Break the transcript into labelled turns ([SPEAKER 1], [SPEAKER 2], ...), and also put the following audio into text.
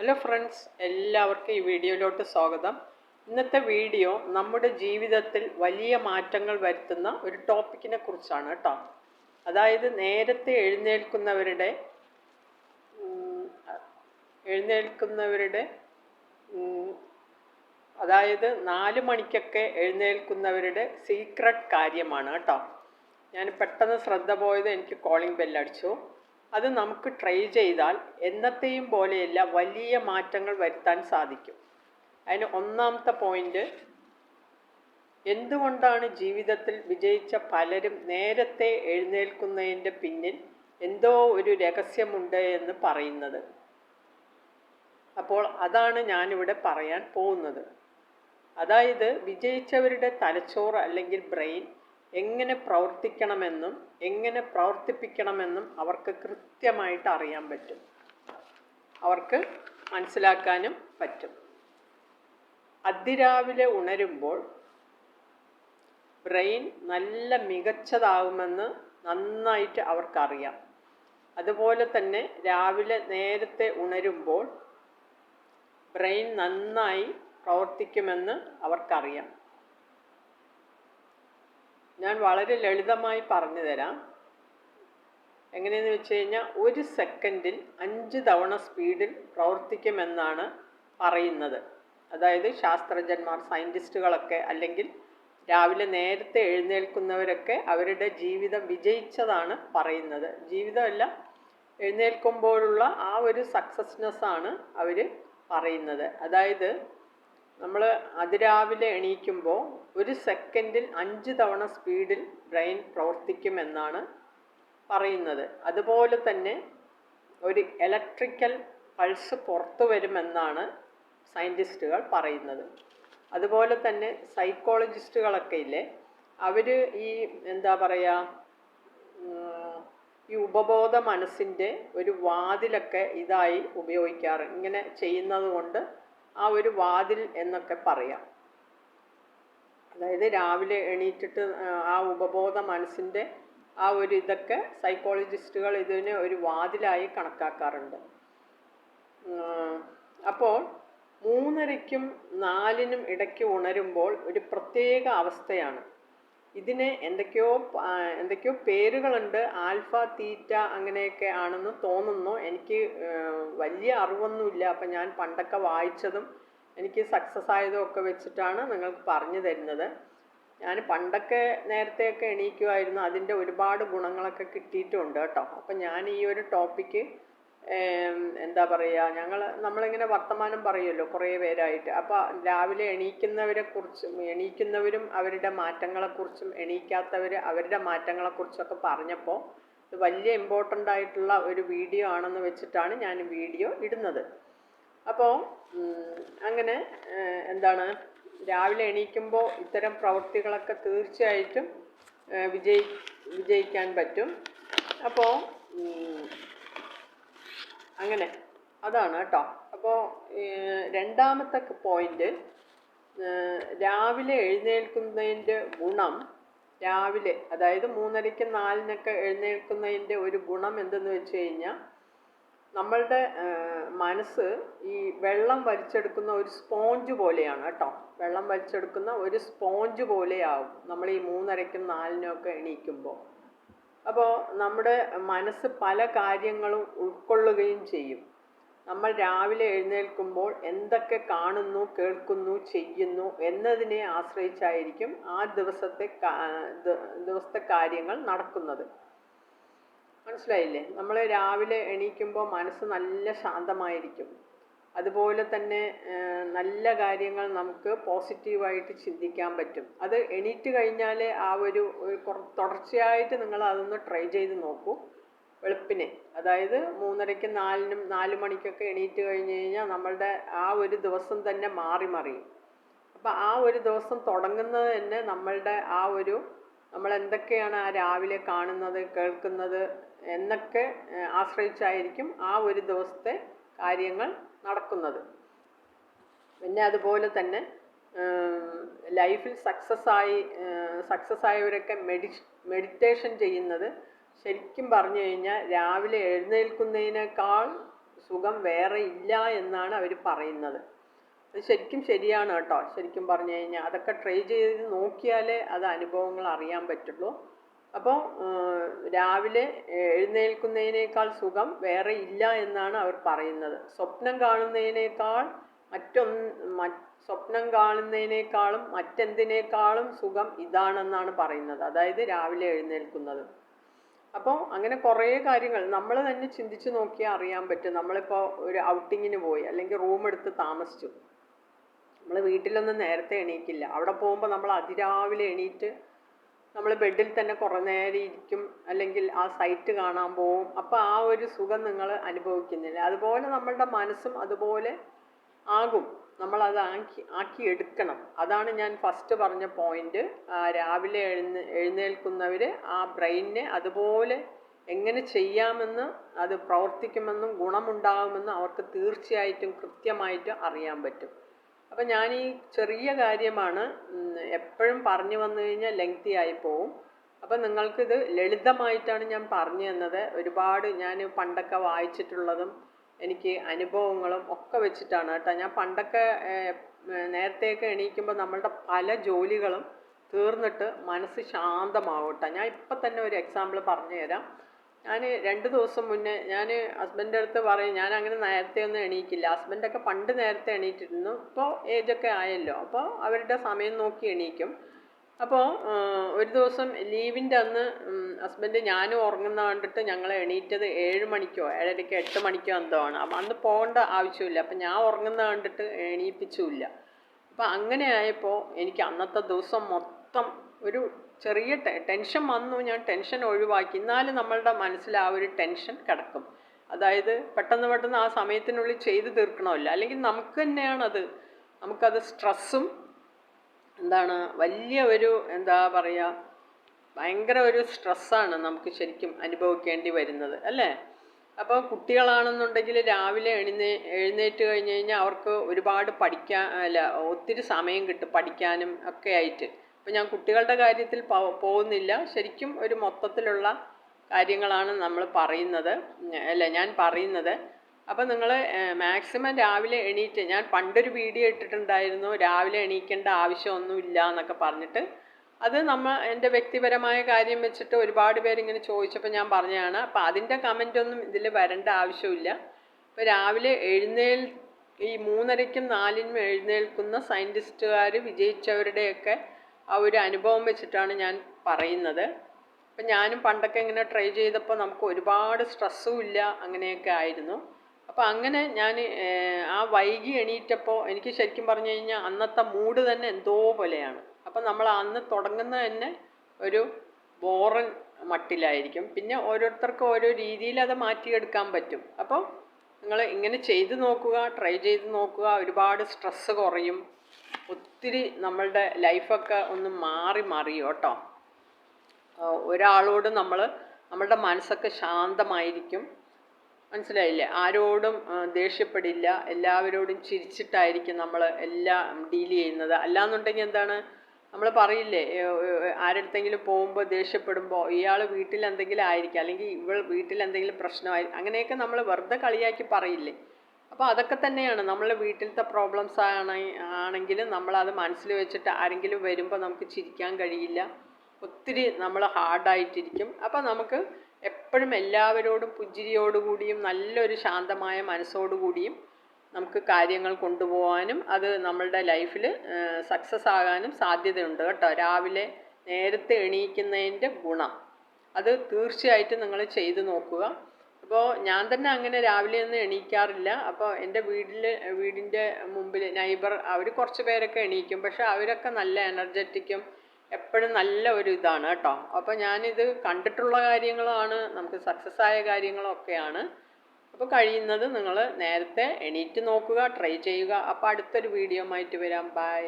[SPEAKER 1] Hello friends എല്ലാവർക്കും ഈ വീഡിയോയിലോട്ട് സ്വാഗതം. ഇന്നത്തെ വീഡിയോ നമ്മുടെ ജീവിതത്തിൽ വലിയ മാറ്റങ്ങൾ വരുത്തുന്ന ഒരു ടോപ്പിക്കിനെ കുറിച്ചാണ് കേട്ടോ അതായത് നേരത്തെ എഴുന്നേൽക്കുന്നവരുടെ എഴുന്നേൽക്കുന്നവരുടെ അതായത് നാല് മണിക്കൊക്കെ എഴുന്നേൽക്കുന്നവരുടെ സീക്രട്ട് കാര്യമാണ് കേട്ടോ ഞാൻ പെട്ടെന്ന് ശ്രദ്ധ പോയത് എനിക്ക് കോളിംഗ് ബെല്ലടിച്ചു അത് നമുക്ക് ട്രൈ ചെയ്താൽ എന്നത്തെയും പോലെയല്ല വലിയ മാറ്റങ്ങൾ വരുത്താൻ സാധിക്കും. അതിന് ഒന്നാമത്തെ പോയിന്റ് എന്തുകൊണ്ടാണ് ജീവിതത്തിൽ വിജയിച്ച പലരും നേരത്തെ എഴുന്നേൽക്കുന്നതിന്റെ പിന്നിൽ എന്തോ ഒരു രഹസ്യമുണ്ട് എന്ന് പറയുന്നത്? അപ്പോൾ അതാണ് ഞാനിവിടെ പറയാൻ പോകുന്നത്. അതായത് വിജയിച്ചവരുടെ തലച്ചോറ് അല്ലെങ്കിൽ ബ്രെയിൻ എങ്ങനെ പ്രവർത്തിക്കണമെന്നും എങ്ങനെ പ്രവർത്തിപ്പിക്കണമെന്നും അവർക്ക് കൃത്യമായിട്ട് അറിയാൻ പറ്റും. അവർക്ക് മനസ്സിലാക്കാനും പറ്റും. അതിരാവിലെ ഉണരുമ്പോൾ ബ്രെയിൻ നല്ല മികച്ചതാകുമെന്ന് നന്നായിട്ട് അവർക്കറിയാം. അതുപോലെ തന്നെ രാവിലെ നേരത്തെ ഉണരുമ്പോൾ ബ്രെയിൻ നന്നായി പ്രവർത്തിക്കുമെന്ന് അവർക്കറിയാം. ഞാൻ വളരെ ലളിതമായി പറഞ്ഞു തരാം. എങ്ങനെയെന്ന് വെച്ച് കഴിഞ്ഞാൽ ഒരു സെക്കൻഡിൽ അഞ്ച് തവണ സ്പീഡിൽ പ്രവർത്തിക്കുമെന്നാണ് പറയുന്നത്. അതായത് ശാസ്ത്രജ്ഞന്മാർ സയന്റിസ്റ്റുകളൊക്കെ അല്ലെങ്കിൽ രാവിലെ നേരത്തെ എഴുന്നേൽക്കുന്നവരൊക്കെ അവരുടെ ജീവിതം വിജയിച്ചതാണ് പറയുന്നത്. ജീവിതമല്ല എഴുന്നേൽക്കുമ്പോഴുള്ള ആ ഒരു സക്സസ്നെസ്സാണ് അവർ പറയുന്നത്. അതായത് നമ്മൾ അതിരാവിലെ എണീക്കുമ്പോൾ ഒരു സെക്കൻഡിൽ അഞ്ച് തവണ സ്പീഡിൽ ബ്രെയിൻ പ്രവർത്തിക്കുമെന്നാണ് പറയുന്നത്. അതുപോലെ തന്നെ ഒരു ഇലക്ട്രിക്കൽ പൾസ് പുറത്തു വരുമെന്നാണ് സയന്റിസ്റ്റുകൾ പറയുന്നത്. അതുപോലെ തന്നെ സൈക്കോളജിസ്റ്റുകളൊക്കെ ഇല്ലേ അവർ ഈ എന്താ പറയുക ഈ ഉപബോധ മനസ്സിന്റെ ഒരു വാതിലൊക്കെ ഇതായി ഉപയോഗിക്കാറ്. ഇങ്ങനെ ചെയ്യുന്നത് കൊണ്ട് ആ ഒരു വാതിൽ എന്നൊക്കെ പറയാം. അതായത് രാവിലെ എണീറ്റിട്ട് ആ, ഉപബോധ മനസ്സിന്റെ ആ ഒരു ഇതൊക്കെ സൈക്കോളജിസ്റ്റുകൾ ഇതിനെ ഒരു വാതിലായി കണക്കാക്കാറുണ്ട്. അപ്പോൾ മൂന്നരയ്ക്കും നാലിനും ഇടയ്ക്ക് ഉണരുമ്പോൾ ഒരു പ്രത്യേക അവസ്ഥയാണ്. ഇതിന് എന്തൊക്കെയോ എന്തൊക്കെയോ പേരുകളുണ്ട്. ആൽഫ തീറ്റ അങ്ങനെയൊക്കെ ആണെന്ന് തോന്നുന്നു. എനിക്ക് വലിയ അറിവൊന്നുമില്ല. അപ്പം ഞാൻ പണ്ടൊക്കെ വായിച്ചതും എനിക്ക് സക്സസ് ആയതും ഒക്കെ വെച്ചിട്ടാണ് നിങ്ങൾക്ക് പറഞ്ഞു തരുന്നത്. ഞാൻ പണ്ടൊക്കെ നേരത്തെയൊക്കെ എണീക്കുമായിരുന്നു അതിന്റെ ഒരുപാട് ഗുണങ്ങളൊക്കെ കിട്ടിയിട്ടുണ്ട് കേട്ടോ. അപ്പം ഞാൻ ഈ ഒരു ടോപ്പിക്ക് എന്താ പറയുക ഞങ്ങൾ നമ്മളിങ്ങനെ വർത്തമാനം പറയുമല്ലോ കുറേ പേരായിട്ട്. അപ്പോൾ രാവിലെ എണീക്കുന്നവരെ കുറിച്ചും എണീക്കുന്നവരും അവരുടെ മാറ്റങ്ങളെക്കുറിച്ചും എണീക്കാത്തവർ അവരുടെ മാറ്റങ്ങളെക്കുറിച്ചൊക്കെ പറഞ്ഞപ്പോൾ ഇത് വലിയ ഇമ്പോർട്ടന്റ് ആയിട്ടുള്ള ഒരു വീഡിയോ ആണെന്ന് വെച്ചിട്ടാണ് ഞാൻ വീഡിയോ ഇടുന്നത്. അപ്പോൾ അങ്ങനെ എന്താണ് രാവിലെ എണീക്കുമ്പോൾ ഇത്തരം പ്രവൃത്തികളൊക്കെ തീർച്ചയായിട്ടും വിജയി വിജയിക്കാൻ പറ്റും. അപ്പോൾ അങ്ങനെ. അതാണ് കേട്ടോ. അപ്പോൾ രണ്ടാമത്തെ പോയിന്റ് രാവിലെ എഴുന്നേൽക്കുന്നതിന്റെ ഗുണം രാവിലെ അതായത് മൂന്നരയ്ക്ക് നാലിനൊക്കെ എഴുന്നേൽക്കുന്നതിന്റെ ഒരു ഗുണം എന്തെന്ന് വെച്ച് കഴിഞ്ഞാൽ നമ്മളുടെ മനസ്സ് ഈ വെള്ളം വലിച്ചെടുക്കുന്ന ഒരു സ്പോഞ്ച് പോലെയാണ് കേട്ടോ. വെള്ളം വലിച്ചെടുക്കുന്ന ഒരു സ്പോഞ്ച് പോലെയാവും നമ്മൾ ഈ മൂന്നരയ്ക്കും നാലിനും ഒക്കെ എണീക്കുമ്പോൾ. അപ്പോൾ നമ്മുടെ മനസ്സ് പല കാര്യങ്ങളും ഉൾക്കൊള്ളുകയും ചെയ്യും. നമ്മൾ രാവിലെ എഴുന്നേൽക്കുമ്പോൾ എന്തൊക്കെ കാണുന്നു കേൾക്കുന്നു ചെയ്യുന്നു എന്നതിനെ ആശ്രയിച്ചായിരിക്കും ആ ദിവസത്തെ ദിവസത്തെ കാര്യങ്ങൾ നടക്കുന്നത്. മനസ്സിലായില്ലേ? നമ്മൾ രാവിലെ എണീക്കുമ്പോൾ മനസ്സ് നല്ല ശാന്തമായിരിക്കും. അതുപോലെ തന്നെ നല്ല കാര്യങ്ങൾ നമുക്ക് പോസിറ്റീവായിട്ട് ചിന്തിക്കാൻ പറ്റും. അത് എണീറ്റ് കഴിഞ്ഞാൽ ആ ഒരു തുടർച്ചയായിട്ട് നിങ്ങൾ അതൊന്ന് ട്രൈ ചെയ്ത് നോക്കൂ. വെളുപ്പിനെ അതായത് മൂന്നരയ്ക്ക് നാലിനും നാല് മണിക്കൊക്കെ എണീറ്റ് കഴിഞ്ഞ് കഴിഞ്ഞാൽ നമ്മളുടെ ആ ഒരു ദിവസം തന്നെ മാറി മറിയും അപ്പം ആ ഒരു ദിവസം തുടങ്ങുന്നത് തന്നെ നമ്മളുടെ ആ ഒരു നമ്മൾ എന്തൊക്കെയാണ് ആ രാവിലെ കാണുന്നത് കേൾക്കുന്നത് എന്നൊക്കെ ആശ്രയിച്ചായിരിക്കും ആ ഒരു ദിവസത്തെ കാര്യങ്ങൾ നടക്കുന്നത്. പിന്നെ അതുപോലെ തന്നെ ലൈഫിൽ സക്സസ് ആയി സക്സസ് ആയവരൊക്കെ മെഡി മെഡിറ്റേഷൻ ചെയ്യുന്നത് ശരിക്കും പറഞ്ഞു കഴിഞ്ഞാൽ രാവിലെ എഴുന്നേൽക്കുന്നതിനേക്കാൾ സുഖം വേറെ ഇല്ല എന്നാണ് അവർ പറയുന്നത്. അത് ശരിക്കും ശരിയാണ് കേട്ടോ. ശരിക്കും പറഞ്ഞു കഴിഞ്ഞാൽ അതൊക്കെ ട്രൈ ചെയ്ത് നോക്കിയാലേ അത് അനുഭവങ്ങൾ അറിയാൻ പറ്റുള്ളൂ. അപ്പോൾ രാവിലെ എഴുന്നേൽക്കുന്നതിനേക്കാൾ സുഖം വേറെ ഇല്ല എന്നാണ് അവർ പറയുന്നത്. സ്വപ്നം കാണുന്നതിനേക്കാൾ മറ്റൊന്ന് സ്വപ്നം കാണുന്നതിനേക്കാളും മറ്റെന്തിനേക്കാളും സുഖം ഇതാണെന്നാണ് പറയുന്നത്. അതായത് രാവിലെ എഴുന്നേൽക്കുന്നത്. അപ്പോൾ അങ്ങനെ കുറേ കാര്യങ്ങൾ നമ്മൾ തന്നെ ചിന്തിച്ച് നോക്കിയാൽ അറിയാൻ പറ്റും. നമ്മളിപ്പോൾ ഒരു ഔട്ടിങ്ങിന് പോയി അല്ലെങ്കിൽ റൂം എടുത്ത് താമസിച്ചു. നമ്മൾ വീട്ടിലൊന്നും നേരത്തെ എണീക്കില്ല. അവിടെ പോകുമ്പോൾ നമ്മൾ അതിരാവിലെ എണീറ്റ് നമ്മൾ ബെഡിൽ തന്നെ കുറേ നേരം ഇരിക്കും അല്ലെങ്കിൽ ആ സൈറ്റ് കാണാൻ പോവും. അപ്പോൾ ആ ഒരു സുഖം നിങ്ങൾ അനുഭവിക്കുന്നില്ല. അതുപോലെ നമ്മളുടെ മനസ്സും അതുപോലെ ആകും. നമ്മളത് ആക്കി ആക്കി എടുക്കണം. അതാണ് ഞാൻ ഫസ്റ്റ് പറഞ്ഞ പോയിന്റ് രാവിലെ എഴുന്ന എഴുന്നേൽക്കുന്നവർ ആ ബ്രെയിനെ അതുപോലെ എങ്ങനെ ചെയ്യാമെന്ന് അത് പ്രവർത്തിക്കുമെന്നും ഗുണമുണ്ടാകുമെന്നും അവർക്ക് തീർച്ചയായിട്ടും കൃത്യമായിട്ടും അറിയാൻ പറ്റും. അപ്പം ഞാൻ ഈ ചെറിയ കാര്യമാണ് എപ്പോഴും പറഞ്ഞു വന്നു കഴിഞ്ഞാൽ ലെങ്തി ആയി പോവും. അപ്പം നിങ്ങൾക്കിത് ലളിതമായിട്ടാണ് ഞാൻ പറഞ്ഞു തന്നത്. ഒരുപാട് ഞാൻ പണ്ടൊക്കെ വായിച്ചിട്ടുള്ളതും എനിക്ക് അനുഭവങ്ങളും ഒക്കെ വെച്ചിട്ടാണ് കേട്ടോ. ഞാൻ പണ്ടൊക്കെ നേരത്തെയൊക്കെ എണീക്കുമ്പോൾ നമ്മളുടെ പല ജോലികളും തീർന്നിട്ട് മനസ്സ് ശാന്തമാവും കേട്ടോ. ഞാൻ ഇപ്പം തന്നെ ഒരു എക്സാമ്പിൾ പറഞ്ഞു തരാം ഞാൻ രണ്ട് ദിവസം മുന്നേ ഞാൻ ഹസ്ബന്റെ അടുത്ത് പറയും ഞാൻ അങ്ങനെ നേരത്തെ ഒന്നും എണീക്കില്ല. ഹസ്ബൻഡൊക്കെ പണ്ട് നേരത്തെ എണീറ്റിരുന്നു. ഇപ്പോൾ ഏജൊക്കെ ആയല്ലോ. അപ്പോൾ അവരുടെ സമയം നോക്കി എണീക്കും. അപ്പോൾ ഒരു ദിവസം ലീവിന്റെ അന്ന് ഹസ്ബൻഡ് ഞാനും ഉറങ്ങുന്ന കണ്ടിട്ട് ഞങ്ങൾ എണീറ്റത് ഏഴ് മണിക്കോ ഏഴരയ്ക്കോ എട്ട് മണിക്കോ എന്തോ ആണ്. അപ്പം അന്ന് പോകേണ്ട ആവശ്യമില്ല. അപ്പം ഞാൻ ഉറങ്ങുന്ന കണ്ടിട്ട് എണീപ്പിച്ചുമില്ല. അപ്പം അങ്ങനെ ആയപ്പോൾ എനിക്ക് അന്നത്തെ ദിവസം മൊത്തം ഒരു ചെറിയ ടെൻഷൻ വന്നു ഞാൻ ടെൻഷൻ ഒഴിവാക്കി. എന്നാലും നമ്മളുടെ മനസ്സിൽ ആ ഒരു ടെൻഷൻ കിടക്കും. അതായത് പെട്ടെന്ന് പെട്ടെന്ന് ആ സമയത്തിനുള്ളിൽ ചെയ്ത് തീർക്കണമല്ല. അല്ലെങ്കിൽ നമുക്ക് തന്നെയാണത് നമുക്കത് സ്ട്രെസ്സും എന്താണ് വലിയ ഒരു എന്താ പറയുക ഭയങ്കര ഒരു സ്ട്രെസ്സാണ് നമുക്ക് ശരിക്കും അനുഭവിക്കേണ്ടി വരുന്നത് അല്ലേ? അപ്പോൾ കുട്ടികളാണെന്നുണ്ടെങ്കിൽ രാവിലെ എഴുന്നേ എഴുന്നേറ്റ് കഴിഞ്ഞ് കഴിഞ്ഞാൽ അവർക്ക് ഒരുപാട് പഠിക്കാൻ അല്ല ഒത്തിരി സമയം കിട്ടും പഠിക്കാനും ഒക്കെ ആയിട്ട്. അപ്പോൾ ഞാൻ കുട്ടികളുടെ കാര്യത്തിൽ പോകുന്നില്ല. ശരിക്കും ഒരു മൊത്തത്തിലുള്ള കാര്യങ്ങളാണ് നമ്മൾ പറയുന്നത്. അല്ല ഞാൻ പറയുന്നത്. അപ്പോൾ നിങ്ങൾ മാക്സിമം രാവിലെ എണീറ്റ് ഞാൻ പണ്ടൊരു വീഡിയോ ഇട്ടിട്ടുണ്ടായിരുന്നു രാവിലെ എണീക്കേണ്ട ആവശ്യമൊന്നുമില്ല എന്നൊക്കെ പറഞ്ഞിട്ട്. അത് നമ്മൾ എന്റെ വ്യക്തിപരമായ കാര്യം വെച്ചിട്ട് ഒരുപാട് പേരിങ്ങനെ ചോദിച്ചപ്പോൾ ഞാൻ പറഞ്ഞതാണ്. അപ്പോൾ അതിന്റെ കമന്റൊന്നും ഇതിൽ വരേണ്ട ആവശ്യമില്ല. ഇപ്പോൾ രാവിലെ എഴുന്നേൽ ഈ മൂന്നരയ്ക്കും നാലിനും എഴുന്നേൽക്കുന്ന സയന്റിസ്റ്റുകാർ വിജയിച്ചവരുടെയൊക്കെ ആ ഒരു അനുഭവം വെച്ചിട്ടാണ് ഞാൻ പറയുന്നത്. അപ്പം ഞാനും പണ്ടൊക്കെ ഇങ്ങനെ ട്രൈ ചെയ്തപ്പോൾ നമുക്ക് ഒരുപാട് സ്ട്രെസ്സും ഇല്ല അങ്ങനെയൊക്കെ ആയിരുന്നു. അപ്പോൾ അങ്ങനെ ഞാൻ ആ വൈകി എണീറ്റപ്പോൾ എനിക്ക് ശരിക്കും പറഞ്ഞു കഴിഞ്ഞാൽ അന്നത്തെ മൂഡ് തന്നെ എന്തോ പോലെയാണ്. അപ്പം നമ്മൾ അന്ന് തുടങ്ങുന്ന തന്നെ ഒരു ബോറൻ മട്ടിലായിരിക്കും. പിന്നെ ഓരോരുത്തർക്കും ഓരോ രീതിയിൽ അത് മാറ്റിയെടുക്കാൻ പറ്റും. അപ്പോൾ നിങ്ങൾ ഇങ്ങനെ ചെയ്ത് നോക്കുക ട്രൈ ചെയ്ത് നോക്കുക ഒരുപാട് സ്ട്രെസ്സ് കുറയും. ഒത്തിരി നമ്മളുടെ ലൈഫൊക്കെ ഒന്ന് മാറി മാറി കേട്ടോ ഒരാളോട് നമ്മൾ നമ്മളുടെ മനസ്സൊക്കെ ശാന്തമായിരിക്കും. മനസ്സിലായില്ലേ? ആരോടും ദേഷ്യപ്പെടില്ല. എല്ലാവരോടും ചിരിച്ചിട്ടായിരിക്കും നമ്മൾ എല്ലാം ഡീൽ ചെയ്യുന്നത്. അല്ലാന്നുണ്ടെങ്കിൽ എന്താണ്? നമ്മൾ പറയില്ലേ? ആരടുത്തെങ്കിലും പോകുമ്പോൾ ദേഷ്യപ്പെടുമ്പോൾ ഇയാൾ വീട്ടിൽ എന്തെങ്കിലും ആയിരിക്കും. അല്ലെങ്കിൽ ഇവൾ വീട്ടിൽ എന്തെങ്കിലും പ്രശ്നമായി അങ്ങനെയൊക്കെ നമ്മൾ വെറുതെ കളിയാക്കി പറയില്ലേ? അപ്പോൾ അതൊക്കെ തന്നെയാണ്. നമ്മളെ വീട്ടിലത്തെ പ്രോബ്ലംസ് ആണ് ആണെങ്കിലും നമ്മളത് മനസ്സിൽ വെച്ചിട്ട് ആരെങ്കിലും വരുമ്പോൾ നമുക്ക് ചിരിക്കാൻ കഴിയില്ല. ഒത്തിരി നമ്മൾ ഹാർഡായിട്ടിരിക്കും അപ്പോൾ നമുക്ക് എപ്പോഴും എല്ലാവരോടും പുഞ്ചിരിയോടുകൂടിയും നല്ലൊരു ശാന്തമായ മനസ്സോടുകൂടിയും നമുക്ക് കാര്യങ്ങൾ കൊണ്ടുപോകാനും അത് നമ്മളുടെ ലൈഫിൽ സക്സസ് ആകാനും സാധ്യതയുണ്ട് കേട്ടോ. രാവിലെ നേരത്തെ എണീക്കുന്നതിന്റെ ഗുണം. അത് തീർച്ചയായിട്ടും നിങ്ങൾ ചെയ്തു നോക്കുക. അപ്പോൾ ഞാൻ തന്നെ അങ്ങനെ രാവിലെ ഒന്നും എണീക്കാറില്ല. അപ്പോൾ എന്റെ വീട്ടിൽ വീടിന്റെ മുമ്പിൽ നൈബർ അവർ കുറച്ച് പേരൊക്കെ എണീക്കും. പക്ഷെ അവരൊക്കെ നല്ല എനർജറ്റിക്കും എപ്പോഴും നല്ല ഒരു ഇതാണ് കേട്ടോ. അപ്പോൾ ഞാനിത് കണ്ടിട്ടുള്ള കാര്യങ്ങളാണ് നമുക്ക് സക്സസ് ആയ കാര്യങ്ങളൊക്കെയാണ്. അപ്പോൾ കഴിയുന്നത് നിങ്ങൾ നേരത്തെ എണീറ്റ് നോക്കുക ട്രൈ ചെയ്യുക. അപ്പോൾ അടുത്തൊരു വീഡിയോ ആയിട്ട് വരാം. ബൈ